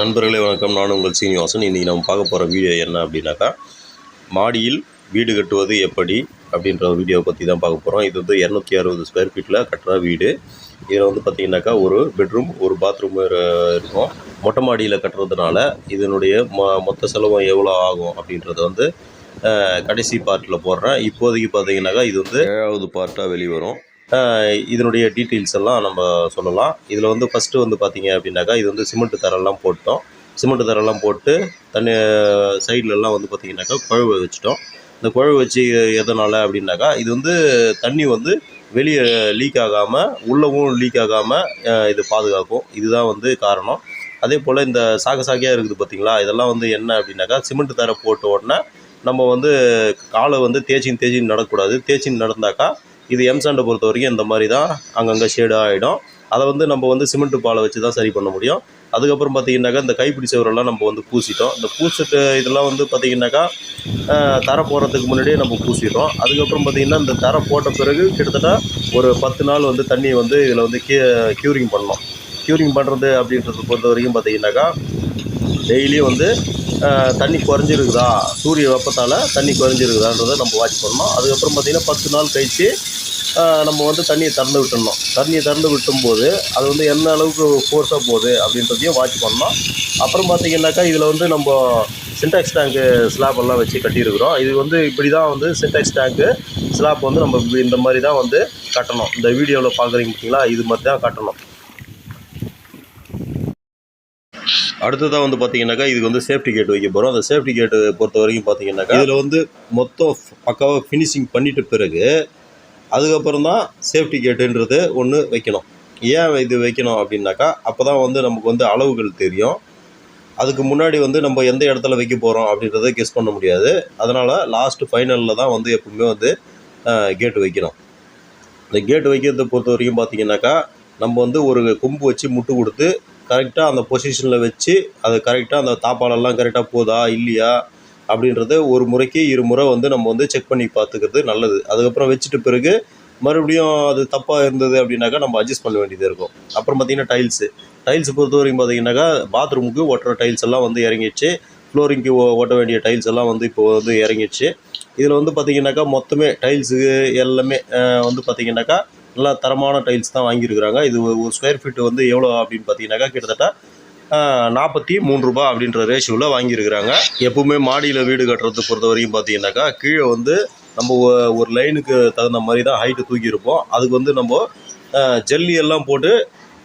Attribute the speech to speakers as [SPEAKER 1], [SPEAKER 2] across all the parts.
[SPEAKER 1] நண்பர்களே வணக்கம். நான் உங்கள் சீனிவாசன். இன்றைக்கி நம்ம பார்க்க போகிற வீடியோ என்ன அப்படின்னாக்கா மாடியில் வீடு கட்டுவது எப்படி அப்படின்ற வீடியோவை பற்றி தான் பார்க்க போகிறோம் இது வந்து இரநூத்தி அறுபது ஸ்கொயர் ஃபீட்டில் கட்டுற வீடு. இதில் வந்து பார்த்திங்கனாக்கா ஒரு பெட்ரூம் ஒரு பாத்ரூம் இருக்கும். மொட்டை மாடியில் கட்டுறதுனால இதனுடைய மொ மொத்த செலவும் எவ்வளோ ஆகும் அப்படின்றத வந்து கடைசி பார்ட்டில் போடுறேன். இப்போதைக்கு பார்த்தீங்கன்னாக்கா இது வந்து ஏழாவது பார்ட்டாக வெளிவரும். இதனுடைய டீட்டெயில்ஸ் எல்லாம் நம்ம சொல்லலாம். இதில் வந்து ஃபஸ்ட்டு வந்து பார்த்தீங்க அப்படின்னாக்கா இது வந்து சிமெண்ட்டு தரெல்லாம் போட்டோம். சிமெண்ட்டு தரெல்லாம் போட்டு தண்ணி சைட்லலாம் வந்து பார்த்தீங்கன்னாக்கா குழவு வச்சுட்டோம். இந்த குழவு வச்சு எதனால் அப்படின்னாக்கா இது வந்து தண்ணி வந்து வெளியே லீக் ஆகாமல் உள்ளவும் லீக் ஆகாமல் இது பாதுகாக்கும். இதுதான் வந்து காரணம். அதே போல் இந்த சாக சாகையாக இருக்குது பார்த்தீங்களா இதெல்லாம் வந்து என்ன அப்படின்னாக்கா சிமெண்ட் தரை போட்ட உடனே நம்ம வந்து காலை வந்து தேய்ச்சின்னு தேய்ச்சின்னு நடக்கக்கூடாது. தேய்ச்சின்னு நடந்தாக்கா இது எம்சாண்டை பொறுத்த வரைக்கும் இந்த மாதிரி தான் அங்கங்கே ஷேடாக ஆகிடும் அதை வந்து நம்ம வந்து சிமெண்ட் பாலை வச்சு தான் சரி பண்ண முடியும். அதுக்கப்புறம் பார்த்தீங்கன்னாக்கா இந்த கைப்பிடி சுவரெல்லாம் நம்ம வந்து பூசிட்டோம். இந்த பூசிட்டு இதெல்லாம் வந்து பார்த்தீங்கன்னாக்கா தரை போடுறதுக்கு முன்னாடியே நம்ம பூசிடுறோம் அதுக்கப்புறம் பார்த்திங்கன்னா இந்த தரை போட்ட பிறகு கிட்டத்தட்ட ஒரு பத்து நாள் வந்து தண்ணியை வந்து இதில் வந்து கீ க்யூரிங் பண்ணோம். க்யூரிங் பண்ணுறது அப்படின்றத பொறுத்த வரைக்கும் பார்த்தீங்கன்னாக்கா டெய்லியும் வந்து தண்ணி குறைஞ்சிருக்குதா? சூரிய வெப்பத்தால் தண்ணி குறைஞ்சிருக்குதான்றதை நம்ம வாட்ச் பண்ணணும். அதுக்கப்புறம் பார்த்திங்கன்னா பத்து நாள் கழித்து நம்ம வந்து தண்ணியை திறந்து விட்டுடணும் தண்ணியை திறந்து விட்டும்போது அது வந்து என்ன அளவுக்கு ஃபோர்ஸாக போகுது அப்படின்றதையும் வாட்ச் பண்ணணும். அப்புறம் பார்த்திங்கனாக்கா இதில் வந்து நம்ம சின்டாக்ஸ் டேங்க்கு ஸ்லாப் எல்லாம் வச்சு கட்டியிருக்கிறோம். இது வந்து இப்படி தான் வந்து சின்டாக்ஸ் டேங்க்கு ஸ்லாப் வந்து நம்ம இந்த மாதிரி தான் வந்து கட்டணும். இந்த வீடியோவில் பார்க்குறீங்க பார்த்தீங்களா? இது மாதிரி தான் கட்டணும். அடுத்ததாக வந்து பார்த்தீங்கன்னாக்கா இதுக்கு வந்து சேஃப்டி கேட் வைக்க போகிறோம் அந்த சேஃப்டி கேட்டு பொறுத்த வரைக்கும் பார்த்தீங்கன்னாக்கா இதில் வந்து மொத்தம் பக்காவாக ஃபினிஷிங் பண்ணிட்ட பிறகு அதுக்கப்புறம் தான் சேஃப்டி கேட்டுன்றது ஒன்று வைக்கணும். ஏன் இது வைக்கணும் அப்படின்னாக்கா அப்போ தான் வந்து நமக்கு வந்து அளவுகள் தெரியும். அதுக்கு முன்னாடி வந்து நம்ம எந்த இடத்துல வைக்க போகிறோம் அப்படின்றத கெஸ் பண்ண முடியாது. அதனால் லாஸ்ட்டு ஃபைனலில் தான் வந்து எப்பவுமே வந்து கேட்டு வைக்கணும். இந்த கேட்டு வைக்கிறத பொறுத்த வரைக்கும் பார்த்தீங்கன்னாக்கா நம்ம வந்து ஒரு கொம்பு வச்சு முட்டு கொடுத்து கரெக்டாக அந்த பொசிஷனில் வச்சு அது கரெக்டாக அந்த தாப்பாலெல்லாம் கரெக்டாக போதா இல்லையா அப்படின்றத ஒரு முறைக்கு இரு முறை வந்து நம்ம வந்து செக் பண்ணி பார்த்துக்கிறது நல்லது. அதுக்கப்புறம் வச்சுட்ட பிறகு மறுபடியும் அது தப்பாக இருந்தது அப்படின்னாக்கா நம்ம அட்ஜஸ்ட் பண்ண வேண்டியது இருக்கும். அப்புறம் பார்த்திங்கன்னா டைல்ஸு டைல்ஸ் பொறுத்த வரைக்கும் பார்த்தீங்கன்னாக்கா பாத்ரூமுக்கு ஒட்டுற டைல்ஸ் எல்லாம் வந்து இறங்கிடுச்சு. ஃப்ளோரிங்க்கு ஓட்ட வேண்டிய டைல்ஸ் எல்லாம் வந்து இப்போ வந்து இறங்கிடுச்சு. இதில் வந்து பார்த்தீங்கன்னாக்கா மொத்தமே டைல்ஸுக்கு எல்லாமே வந்து பார்த்திங்கனாக்கா நல்லா தரமான டைல்ஸ் தான் வாங்கியிருக்கிறாங்க. இது ஒரு ஸ்கொயர் ஃபீட்டு வந்து எவ்வளோ அப்படின்னு பார்த்தீங்கன்னாக்கா கிட்டத்தட்ட நாற்பத்தி மூணு ரூபா அப்படின்ற ரேஷியோவில் வாங்கியிருக்கிறாங்க. எப்பவுமே மாடியில் வீடு கட்டுறது பொறுத்த வரைக்கும் பார்த்தீங்கன்னாக்கா கீழே வந்து நம்ம ஒ- ஒரு லைனுக்கு தகுந்த மாதிரி தான் ஹைட்டு தூக்கியிருப்போம் அதுக்கு வந்து நம்ம ஜல்லி எல்லாம் போட்டு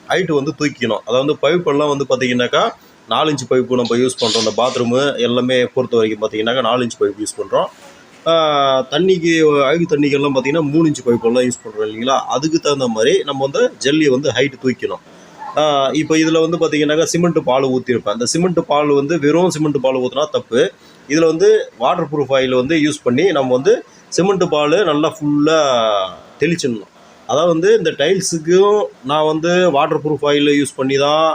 [SPEAKER 1] ஹைட்டு வந்து தூக்கிக்கணும். அதாவது பைப்பெல்லாம் வந்து பார்த்தீங்கன்னாக்கா நாலு இன்ச் பைப்பு நம்ம யூஸ் பண்ணுறோம் இந்த பாத்ரூமு எல்லாமே பொறுத்த வரைக்கும் பார்த்தீங்கன்னாக்கா நாலு இன்ச் பைப் யூஸ் பண்ணுறோம் தண்ணிக்கு அழுகு தண்ணிக்கெல்லாம் பார்த்தீங்கன்னா மூணு இன்ச்சு பைப்பெல்லாம் யூஸ் பண்ணுறோம் இல்லைங்களா? அதுக்கு தகுந்த மாதிரி நம்ம வந்து ஜல்லியை வந்து ஹைட்டு தூக்கணும் இப்போ இதில் வந்து பார்த்தீங்கன்னாக்கா சிமெண்ட் பால் ஊற்றிருப்பேன் அந்த சிமெண்ட் பால் வந்து வெறும் சிமெண்ட் பால் ஊற்றினா தப்பு. இதில் வந்து வாட்டர் ப்ரூஃப் ஆயில் வந்து யூஸ் பண்ணி நம்ம வந்து சிமெண்ட் பால் நல்லா ஃபுல்லாக தெளிச்சிடணும். அதாவது வந்து இந்த டைல்ஸுக்கும் நான் வந்து வாட்டர் ப்ரூஃப் ஆயில் யூஸ் பண்ணி தான்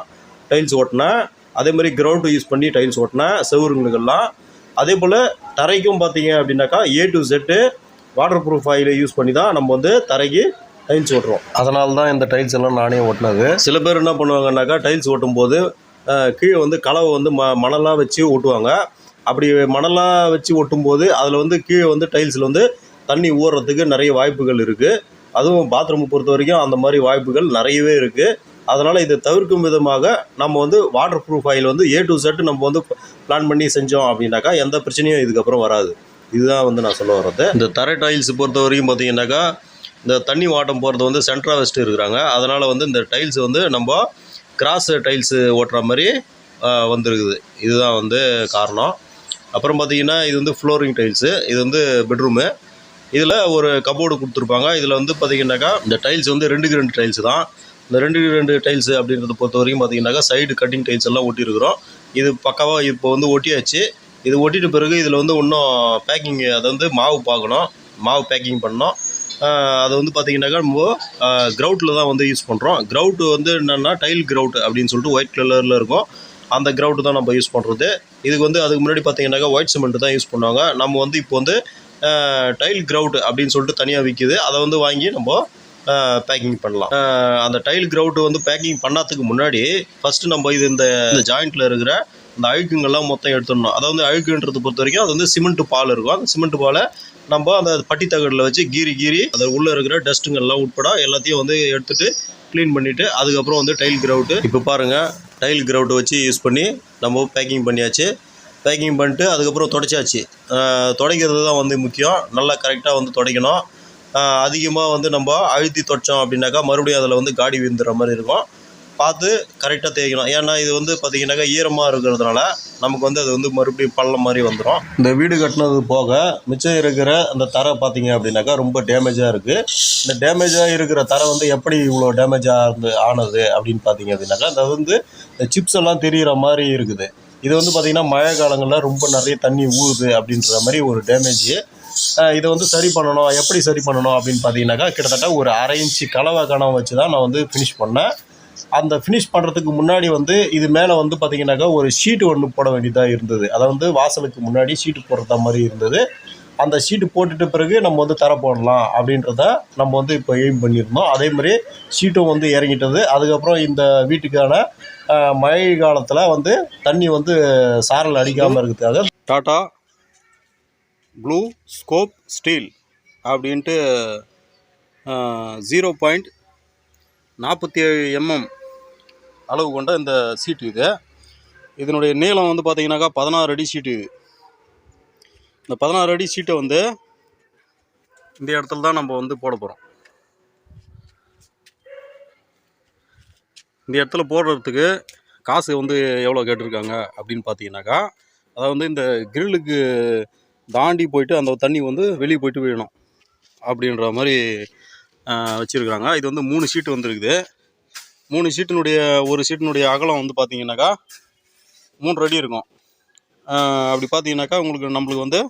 [SPEAKER 1] டைல்ஸ் ஓட்டினேன். அதே மாதிரி கிரவுண்டு யூஸ் பண்ணி டைல்ஸ் ஓட்டினேன். செவருங்களுக்கெல்லாம் அதே போல் தரைக்கும் பார்த்தீங்க அப்படின்னாக்கா A to set water proof ஆயிலை யூஸ் பண்ணி தான் நம்ம வந்து தரைக்கு டைல்ஸ் ஓட்டுறோம். அதனால தான் இந்த டைல்ஸ் எல்லாம் நானே ஓட்டினது. சில பேர் என்ன பண்ணுவாங்கன்னாக்கா டைல்ஸ் ஓட்டும் போது கீழே வந்து கலவை வந்து ம மணலாக வச்சு ஓட்டுவாங்க. அப்படி மணலாக வச்சு ஒட்டும்போது அதில் வந்து கீழே வந்து டைல்ஸில் வந்து தண்ணி ஊறுறதுக்கு நிறைய வாய்ப்புகள் இருக்குது அதுவும் பாத்ரூமை பொறுத்த வரைக்கும் அந்த மாதிரி வாய்ப்புகள் நிறையவே இருக்குது அதனால் இதை தவிர்க்கும் விதமாக நம்ம வந்து வாட்டர் ப்ரூஃப் ஆயில் வந்து ஏ டு செட்டு நம்ம வந்து பிளான் பண்ணி செஞ்சோம் அப்படின்னாக்கா எந்த பிரச்சனையும் இதுக்கப்புறம் வராது. இதுதான் வந்து நான் சொல்ல வர்றது. இந்த தரை டைல்ஸ் பொறுத்த வரைக்கும் பார்த்தீங்கன்னாக்கா இந்த தண்ணி வாட்டம் போகிறது வந்து சென்ட்ரா வெஸ்ட் இருக்கிறாங்க. அதனால் வந்து இந்த டைல்ஸ் வந்து நம்ம கிராஸ் டைல்ஸு ஓட்டுற மாதிரி வந்துருக்குது வந்திருக்குது. இதுதான் வந்து காரணம். அப்புறம் பார்த்தீங்கன்னா இது வந்து ஃப்ளோரிங் டைல்ஸு இது வந்து பெட்ரூமு இதில் ஒரு கபோர்டு கொடுத்துருப்பாங்க. இதில் வந்து பார்த்தீங்கன்னாக்கா இந்த டைல்ஸ் வந்து ரெண்டுக்கு ரெண்டு டைல்ஸ் தான். இந்த ரெண்டு ரெண்டு டைல்ஸ் அப்படின்றத பொறுத்த வரைக்கும் பார்த்தீங்கன்னாக்கா சைடு கட்டிங் டைல்ஸ் எல்லாம் ஒட்டியிருக்கிறோம். இது பக்காவாக இப்போ வந்து ஒட்டியாச்சு. இது ஒட்டிட்ட பிறகு இதில் வந்து இன்னும் பேக்கிங் அதை வந்து மாவு பார்க்கணும் மாவு பேக்கிங் பண்ணோம் அதை வந்து பார்த்தீங்கன்னாக்கா நம்ம க்ரௌட்டில் தான் வந்து யூஸ் பண்ணுறோம் க்ரௌட்டு வந்து என்னென்னா டைல் க்ரௌட் அப்படின்னு சொல்லிட்டு ஒயிட் கலரில் இருக்கும். அந்த க்ரௌட்டு தான் நம்ம யூஸ் பண்ணுறது இதுக்கு வந்து அதுக்கு முன்னாடி பார்த்தீங்கன்னாக்கா ஒயிட் சிமெண்ட் தான் யூஸ் பண்ணுவாங்க. நம்ம வந்து இப்போ வந்து டைல் க்ரௌட் அப்படின்னு சொல்லிட்டு தனியாக விற்கிது அதை வந்து வாங்கி நம்ம பேக்கிங் பண்ணலாம். அந்த டைல் கிரவுட் வந்து பேக்கிங் பண்ணாததுக்கு முன்னாடி ஃபஸ்ட்டு நம்ம இது இந்த ஜாயிண்ட்டில் இருக்கிற இந்த அழுக்குங்கள்லாம் மொத்தம் எடுத்துடணும். அதாவது அழுக்குன்றது பொறுத்த வரைக்கும் அது வந்து சிமெண்ட் பால் இருக்கும். அந்த சிமெண்ட் பாலை நம்ம அந்த பட்டி தகடில் வச்சு கீறி கீறி அது உள்ளே இருக்கிற டஸ்ட்டுங்கள்லாம் உட்பட எல்லாத்தையும் வந்து எடுத்துட்டு க்ளீன் பண்ணிவிட்டு அதுக்கப்புறம் வந்து டைல் கிரவுட்டு இப்போ பாருங்கள் டைல் கிரவுட் வச்சு யூஸ் பண்ணி நம்ம பேக்கிங் பண்ணியாச்சு. பேக்கிங் பண்ணிட்டு அதுக்கப்புறம் துடைச்சாச்சு. துடைக்கிறது தான் வந்து முக்கியம். நல்லா கரெக்டாக வந்து துடைக்கணும். அதிகமாக வந்து நம்ம அழுத்தி தொடச்சோம் அப்படின்னாக்கா மறுபடியும் அதில் வந்து காடி விழுந்துற மாதிரி இருக்கும். பார்த்து கரெக்டாக தேய்க்கணும். ஏன்னா இது வந்து பார்த்திங்கனாக்கா ஈரமாக இருக்கிறதுனால நமக்கு வந்து அது வந்து மறுபடியும் பள்ளம் மாதிரி வந்துடும் இந்த வீடு கட்டினது போக மிச்சம் இருக்கிற அந்த தரை பார்த்தீங்க அப்படின்னாக்கா ரொம்ப டேமேஜாக இருக்குது இந்த டேமேஜாக இருக்கிற தரை வந்து எப்படி இவ்வளோ டேமேஜாக இருந்து ஆனது அப்படின்னு பார்த்தீங்க அப்படின்னாக்கா அது வந்து இந்த சிப்ஸ் எல்லாம் தெரிகிற மாதிரி இருக்குது. இது வந்து பார்த்திங்கன்னா மழை காலங்களில் ரொம்ப நிறைய தண்ணி ஊறுது அப்படின்ற மாதிரி ஒரு டேமேஜ் இதை வந்து சரி பண்ணணும். எப்படி சரி பண்ணணும் அப்படின்னு பார்த்தீங்கன்னாக்கா கிட்டத்தட்ட ஒரு அரை இன்ச்சு கலவை கணம் வச்சு தான் நான் வந்து ஃபினிஷ் பண்ணேன். அந்த ஃபினிஷ் பண்ணுறதுக்கு முன்னாடி வந்து இது மேலே வந்து பார்த்தீங்கன்னாக்கா ஒரு ஷீட்டு ஒன்று போட வேண்டியதாக இருந்தது. அதை வந்து வாசலுக்கு முன்னாடி ஷீட்டு போடுறத மாதிரி இருந்தது. அந்த ஷீட்டு போட்டுட்ட பிறகு நம்ம வந்து தர போடலாம் அப்படின்றத நம்ம வந்து இப்போ எய்ம் பண்ணியிருந்தோம். அதே மாதிரி ஷீட்டும் வந்து இறங்கிட்டது. அதுக்கப்புறம் இந்த வீட்டுக்கான மழை காலத்தில் வந்து தண்ணி வந்து சாரல் அடிக்காமல் இருக்கிறதுக்காக
[SPEAKER 2] டாட்டா ப்ளூ ஸ்கோப் ஸ்டீல் அப்படின்ட்டு ஜீரோ பாயிண்ட் நாற்பத்தி ஏழு எம்எம் அளவு கொண்ட இந்த சீட்டு இது. இதனுடைய நீளம் வந்து பார்த்தீங்கன்னாக்கா பதினாறு அடி சீட்டு இது. இந்த பதினாறு அடி சீட்டை வந்து இந்த இடத்துல தான் நம்ம வந்து போட போகிறோம் இந்த இடத்துல போடுறதுக்கு காசு வந்து எவ்வளோ கேட்டிருக்காங்க அப்படின்னு பார்த்தீங்கன்னாக்கா அதாவது வந்து இந்த கிரில்லுக்கு தாண்டி போயிட்டு அந்த தண்ணி வந்து வெளியே போயிட்டு விழணும் அப்படின்ற மாதிரி வச்சுருக்குறாங்க. இது வந்து மூணு ஷீட்டு வந்துருக்குது. மூணு ஷீட்டினுடைய ஒரு ஷீட்டினுடைய அகலம் வந்து பார்த்தீங்கன்னாக்கா மூன்று அடி இருக்கும். அப்படி பார்த்தீங்கன்னாக்கா உங்களுக்கு நம்மளுக்கு வந்து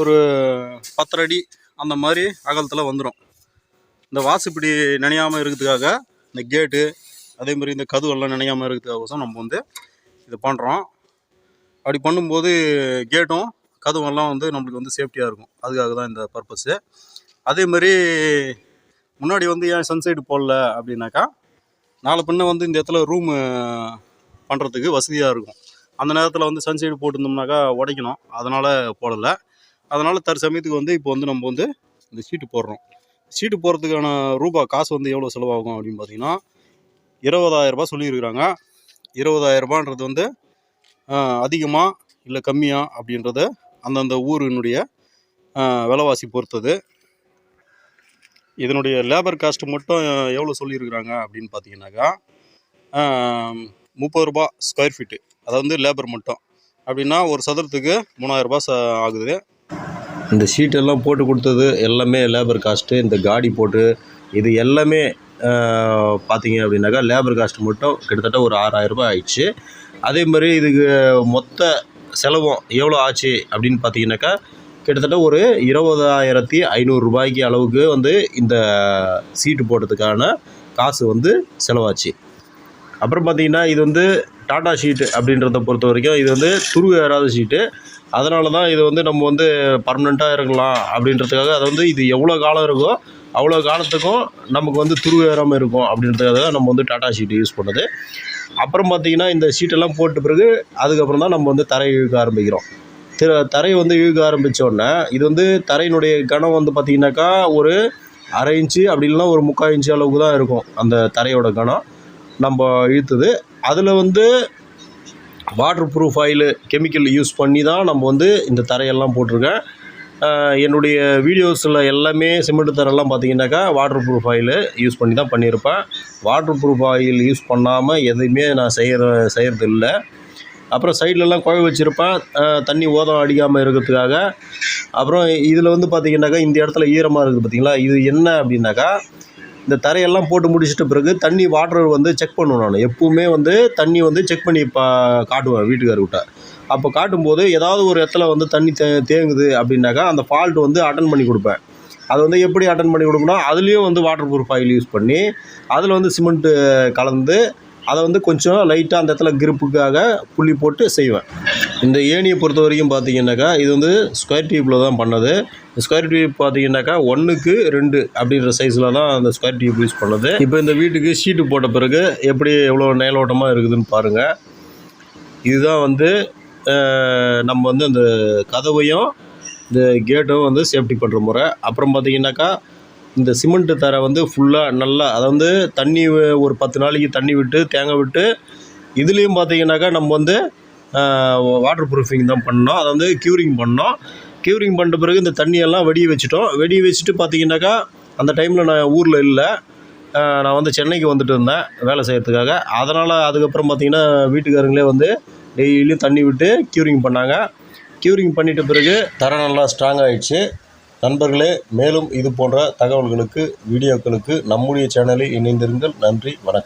[SPEAKER 2] ஒரு பத்தரை அடி அந்த மாதிரி அகலத்தில் வந்துடும் இந்த வாசுப்படி நனையாமல் இருக்கிறதுக்காக இந்த கேட்டு அதே மாதிரி இந்த கதுவெல்லாம் நனையாமல் இருக்கிறதுக்காக நம்ம வந்து இது பண்ணுறோம் அப்படி பண்ணும்போது கேட்டும் கதவெல்லாம் வந்து நம்மளுக்கு வந்து சேஃப்டியாக இருக்கும். அதுக்காக தான் இந்த பர்பஸ்ஸு அதே மாதிரி முன்னாடி வந்து ஏன் சன்சைடு போடல அப்படின்னாக்கா நாளை பின்ன வந்து இந்த இடத்துல ரூமு பண்ணுறதுக்கு வசதியாக இருக்கும். அந்த நேரத்தில் வந்து சன்சைடு போட்டிருந்தோம்னாக்கா உடைக்கணும். அதனால் போடலை. அதனால் தற்சமயத்துக்கு வந்து இப்போ வந்து நம்ம வந்து இந்த சீட்டு போடுறோம். சீட்டு போடுறதுக்கான ரூபா காசு வந்து எவ்வளோ செலவாகும் அப்படின்னு பார்த்தீங்கன்னா இருபதாயிரரூபா சொல்லியிருக்கிறாங்க. இருபதாயிரரூபான்றது வந்து அதிகமாக இல்லை கம்மியாக அப்படின்றத அந்தந்த ஊரினுடைய விலைவாசி பொறுத்தது. இதனுடைய லேபர் காஸ்ட் மட்டும் எவ்வளோ சொல்லியிருக்கிறாங்க அப்படின்னு பார்த்தீங்கன்னாக்கா முப்பது ரூபா ஸ்கொயர் ஃபீட்டு அதாவது வந்து லேபர் மட்டும். அப்படின்னா ஒரு சதுரத்துக்கு மூணாயிரரூபா ச ஆகுது.
[SPEAKER 1] இந்த ஷீட்டெல்லாம் போட்டு கொடுத்தது எல்லாமே லேபர் காஸ்ட்டு இந்த காடி போட்டு இது எல்லாமே பார்த்தீங்க அப்படின்னாக்கா லேபர் காஸ்ட் மட்டும் கிட்டத்தட்ட ஒரு ஆறாயிரம் ரூபாய் ஆயிடுச்சு. அதே மாதிரி இதுக்கு மொத்த செலவும் எவ்வளோ ஆச்சு அப்படின்னு பார்த்தீங்கன்னாக்கா கிட்டத்தட்ட ஒரு இருபதாயிரத்தி ஐநூறு ரூபாய்க்கு அளவுக்கு வந்து இந்த சீட்டு போட்டதுக்கான காசு வந்து செலவாச்சு. அப்புறம் பார்த்தீங்கன்னா இது வந்து டாடா ஷீட்டு அப்படின்றத பொறுத்த வரைக்கும் இது வந்து துருவு ஏறாத ஷீட்டு அதனால தான் இது வந்து நம்ம வந்து பர்மனெண்ட்டாக இருக்கலாம் அப்படின்றதுக்காக அது வந்து இது எவ்வளோ காலம் இருக்கோ அவ்வளோ காலத்துக்கும் நமக்கு வந்து துருவு ஏறாமல் இருக்கும் அப்படின்றதுக்காக தான் நம்ம வந்து டாடா ஷீட் யூஸ் பண்ணுது. அப்புறம் பார்த்தீங்கன்னா இந்த ஷீட்டெல்லாம் போட்ட பிறகு அதுக்கப்புறம் தான் நம்ம வந்து தரையை இழுக்க ஆரம்பிக்கிறோம். திரு தரையை வந்து இழுக்க ஆரம்பிச்ச உடனே இது வந்து தரையினுடைய கனம் வந்து பார்த்திங்கனாக்கா ஒரு அரை இன்ச்சு அப்படி இல்லைன்னா ஒரு முக்கால் இன்ச்சு அளவுக்கு தான் இருக்கும் அந்த தரையோட கனம் நம்ம இழுத்தது. அதில் வந்து waterproof oil chemical use பண்ணி தான் நம்ம வந்து இந்த தரையெல்லாம் போட்டிருக்கேன். என்னுடைய வீடியோஸில் எல்லாமே சிமெண்ட் தரெல்லாம் பார்த்தீங்கன்னாக்கா வாட்டர் ப்ரூஃப் ஆயில் யூஸ் பண்ணி தான் பண்ணியிருப்பேன். வாட்டர் ப்ரூஃப் ஆயில் யூஸ் பண்ணாமல் எதையுமே நான் செய்கிற செய்கிறது இல்லை அப்புறம் சைட்லலாம் குழ வச்சுருப்பேன். தண்ணி ஓதம் அடிக்காமல் இருக்கிறதுக்காக. அப்புறம் இதில் வந்து பார்த்திங்கனாக்கா இந்த இடத்துல ஈரமாக இருக்குது பார்த்தீங்களா இது என்ன அப்படின்னாக்கா இந்த தரையெல்லாம் போட்டு முடிச்சிட்ட பிறகு தண்ணி வாட்டர் வந்து செக் பண்ணுவேன் நான். எப்பவுமே வந்து தண்ணி வந்து செக் பண்ணி பா காட்டுவேன் வீட்டுக்காரர்கிட்ட. அப்போ காட்டும்போது ஏதாவது ஒரு இடத்துல வந்து தண்ணி தே தேங்குது அப்படின்னாக்கா அந்த ஃபால்ட் வந்து அட்டன் பண்ணி கொடுப்பேன். அது வந்து எப்படி அட்டன் பண்ணி கொடுக்கணும் அதுலேயும் வந்து வாட்டர் ப்ரூஃப் ஆயில் யூஸ் பண்ணி அதில் வந்து சிமெண்ட்டு கலந்து அதை வந்து கொஞ்சம் லைட்டாக அந்த இடத்துல கிரிப்புக்காக புள்ளி போட்டு செய்வேன். இந்த ஏணியை பொறுத்த வரைக்கும் பார்த்தீங்கன்னாக்கா இது வந்து ஸ்கொயர் டியூப்பில் தான் பண்ணது. ஸ்கொயர் டியூப் பார்த்தீங்கன்னாக்கா ஒன்றுக்கு ரெண்டு அப்படின்ற சைஸில் தான் அந்த ஸ்கொயர் டியூப் யூஸ் பண்ணது. இப்போ இந்த வீட்டுக்கு ஷீட்டு போட்ட பிறகு எப்படி எவ்வளோ நேலோட்டமாக இருக்குதுன்னு பாருங்கள் இதுதான் வந்து நம்ம வந்து அந்த கதவையும் இந்த கேட்டும் வந்து சேஃப்டி பண்ணுற முறை. அப்புறம் பார்த்தீங்கன்னாக்கா இந்த சிமெண்ட்டு தரை வந்து ஃபுல்லாக நல்லா அதை வந்து தண்ணி ஒரு பத்து நாளைக்கு தண்ணி விட்டு தேங்காய் விட்டு இதுலேயும் பார்த்தீங்கன்னாக்கா நம்ம வந்து வாட்டர் ப்ரூஃபிங் தான் பண்ணோம். அதை வந்து க்யூரிங் பண்ணோம். க்யூரிங் பண்ணிட்ட பிறகு இந்த தண்ணியெல்லாம் வெடிய வச்சுட்டோம். வெடிய வச்சுட்டு பார்த்தீங்கன்னாக்கா அந்த டைமில் நான் ஊரில் இல்லை. நான் வந்து சென்னைக்கு வந்துட்டு இருந்தேன் வேலை செய்கிறதுக்காக அதனால் அதுக்கப்புறம் பார்த்தீங்கன்னா வீட்டுக்காரங்களே வந்து டெய்லியும் தண்ணி விட்டு க்யூரிங் பண்ணாங்க. க்யூரிங் பண்ணிட்ட பிறகு தரம் நல்லா ஸ்ட்ராங் ஆகிடுச்சு நண்பர்களே மேலும் இது போன்ற தகவல்களுக்கு வீடியோக்களுக்கு நம்முடைய சேனலில் இணைந்திருங்கள். நன்றி வணக்கம்.